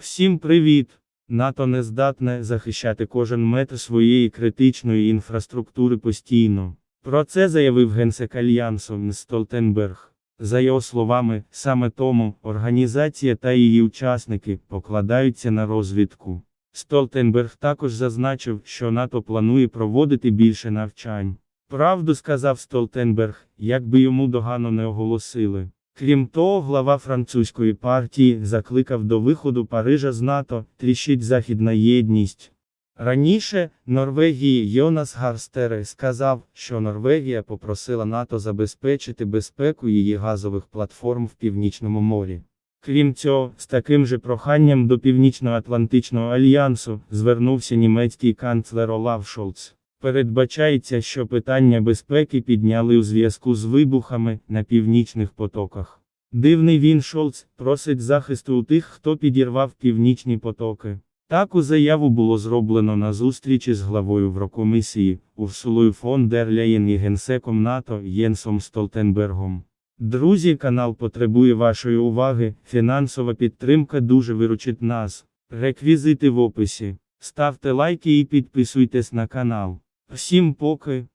Всім привіт! НАТО не здатне захищати кожен метр своєї критичної інфраструктури постійно. Про це заявив генсек Альянсу Столтенберг. За його словами, саме тому організація та її учасники покладаються на розвідку. Столтенберг також зазначив, що НАТО планує проводити більше навчань. Правду сказав Столтенберг, як би йому догано не оголосили. Крім того, глава французької партії закликав до виходу Парижа з НАТО, тріщить західна єдність. Раніше Норвегії Йонас Гарстере сказав, що Норвегія попросила НАТО забезпечити безпеку її газових платформ в Північному морі. Крім цього, з таким же проханням до Північно-Атлантичного альянсу звернувся німецький канцлер Олаф Шолц. Передбачається, що питання безпеки підняли у зв'язку з вибухами на північних потоках. Дивний він Шолц просить захисту у тих, хто підірвав північні потоки. Таку заяву було зроблено на зустрічі з главою Еврокомісії Урсулою фон дер Ляєн і генсеком НАТО Єнсом Столтенбергом. Друзі, канал потребує вашої уваги. Фінансова підтримка дуже виручить нас. Реквізити в описі. Ставте лайки і підписуйтесь на канал. Всім поки.